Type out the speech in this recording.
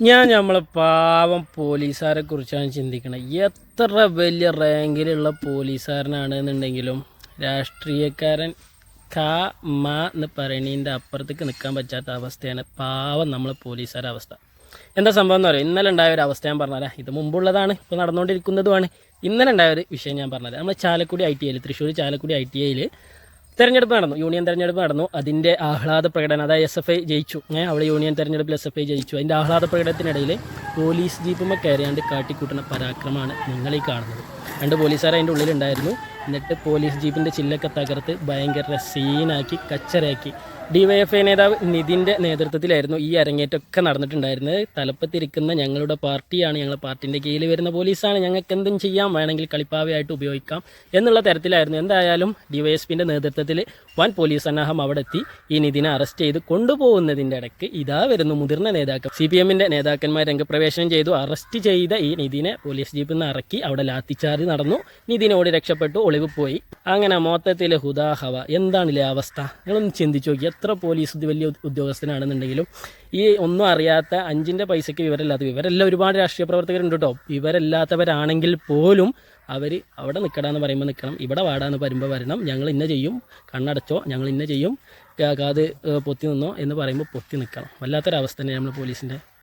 ഞാൻ നമ്മളെ പാവം പോലീസുകാരെ കുറിച്ചാണ് ചിന്തിക്കുന്നത് എത്ര വലിയ റാങ്കിലുള്ള പോലീസുകാരനാണ് എന്നുണ്ടെങ്കിലും രാഷ്ട്രീയക്കാരൻ ക മ എന്ന് പറയണതിന്റെ അപ്പുറത്തേക്ക് നിൽക്കാൻ പറ്റാത്ത അവസ്ഥയാണ് പാവം നമ്മളെ പോലീസുകാരുടെ അവസ്ഥ. എന്താ സംഭവം എന്ന് പറയുക? ഇന്നലെ ഉണ്ടായ ഒരു അവസ്ഥ ഞാൻ പറഞ്ഞാലേ ഇത് മുമ്പുള്ളതാണ് ഇപ്പോൾ നടന്നുകൊണ്ടിരിക്കുന്നതുമാണ്. ഇന്നലെ ഉണ്ടായ ഒരു വിഷയം ഞാൻ പറഞ്ഞാലേ നമ്മൾ ചാലക്കുടി ഐ ടി ഐയിൽ തൃശ്ശൂർ ചാലക്കുടി ഐ ടി ഐയിൽ തെരഞ്ഞെടുപ്പ് നടന്നു. യൂണിയൻ തെരഞ്ഞെടുപ്പ് നടന്നു. അതിന്റെ ആഹ്ലാദ പ്രകടനം അതായത് എസ് എഫ് ഐ ജയിച്ചു. അവിടെ യൂണിയൻ തെരഞ്ഞെടുപ്പിൽ എസ് എഫ് ഐ ജയിച്ചു. അതിന്റെ ആഹ്ലാദ പ്രകടനത്തിനിടയിൽ പോലീസ് ജീപ്പുമ്മ കയറിയാണ്ട് കാട്ടിക്കൂട്ടുന്ന പരാക്രമമാണ് നിങ്ങൾ ഈ കാണുന്നത്. രണ്ട് പോലീസുകാർ അതിന്റെ ഉള്ളിലുണ്ടായിരുന്നു. എന്നിട്ട് പോലീസ് ജീപ്പിന്റെ ചില്ലൊക്കെ തകർത്ത് ഭയങ്കര സീനാക്കി കച്ചറയാക്കി. ഡിവൈഎഫ്ഐ നേതാവ് നിതിന്റെ നേതൃത്വത്തിലായിരുന്നു ഈ അരങ്ങേറ്റമൊക്കെ നടന്നിട്ടുണ്ടായിരുന്നത്. തലപ്പത്തിരിക്കുന്ന ഞങ്ങളുടെ പാർട്ടിയാണ് ഞങ്ങളുടെ പാർട്ടിന്റെ കീഴിൽ വരുന്ന പോലീസാണ്. ഞങ്ങൾക്ക് എന്തും ചെയ്യാം വേണമെങ്കിൽ കളിപ്പാവയായിട്ട് ഉപയോഗിക്കാം എന്നുള്ള തരത്തിലായിരുന്നു. എന്തായാലും ഡിവൈഎസ്പിന്റെ നേതൃത്വത്തിൽ വൻ പോലീസ് സന്നാഹം അവിടെ എത്തി ഈ നിതിനെ അറസ്റ്റ് ചെയ്ത് കൊണ്ടുപോകുന്നതിന്റെ ഇടയ്ക്ക് ഇതാ വരുന്നു മുതിർന്ന നേതാക്കൾ. സി പി എമ്മിന്റെ നേതാക്കന്മാർ രംഗപ്രവേശനം ചെയ്തു. അറസ്റ്റ് ചെയ്ത ഈ നിതിനെ പോലീസ് ജീപ്പിൽ നിന്ന് ഇറക്കി അവിടെ ലാത്തിച്ചാർജ് നടന്നു. നിതിനോട് രക്ഷപ്പെട്ടു. രക്ഷപ്പെട്ടു ഒളിവ് പോയി. അങ്ങനെ മൊത്തത്തിൽ ഹുദാഹവ. എന്താണില്ലേ അവസ്ഥ? നിങ്ങളൊന്ന് ചിന്തിച്ചു നോക്കി. എത്ര പോലീസ് വലിയ ഉദ്യോഗസ്ഥനാണെന്നുണ്ടെങ്കിലും ഈ ഒന്നും അറിയാത്ത അഞ്ചിന്റെ പൈസയ്ക്ക് വിവരമില്ലാത്ത വിവരമെല്ലാം. ഒരുപാട് രാഷ്ട്രീയ പ്രവർത്തകരുണ്ട് കേട്ടോ. വിവരമില്ലാത്തവരാണെങ്കിൽ പോലും അവർ അവിടെ നിൽക്കടാന്ന് പറയുമ്പോൾ നിൽക്കണം ഇവിടെ വാടാന്ന് പറയുമ്പോൾ വരണം. ഞങ്ങൾ ഇന്ന ചെയ്യും. കണ്ണടച്ചോ. ഞങ്ങൾ ഇന്ന ചെയ്യും. കാത് പൊത്തി നിന്നോ എന്ന് പറയുമ്പോൾ പൊത്തി നിൽക്കണം വല്ലാത്തൊരവസ്ഥ തന്നെ നമ്മൾ പോലീസിന്റെ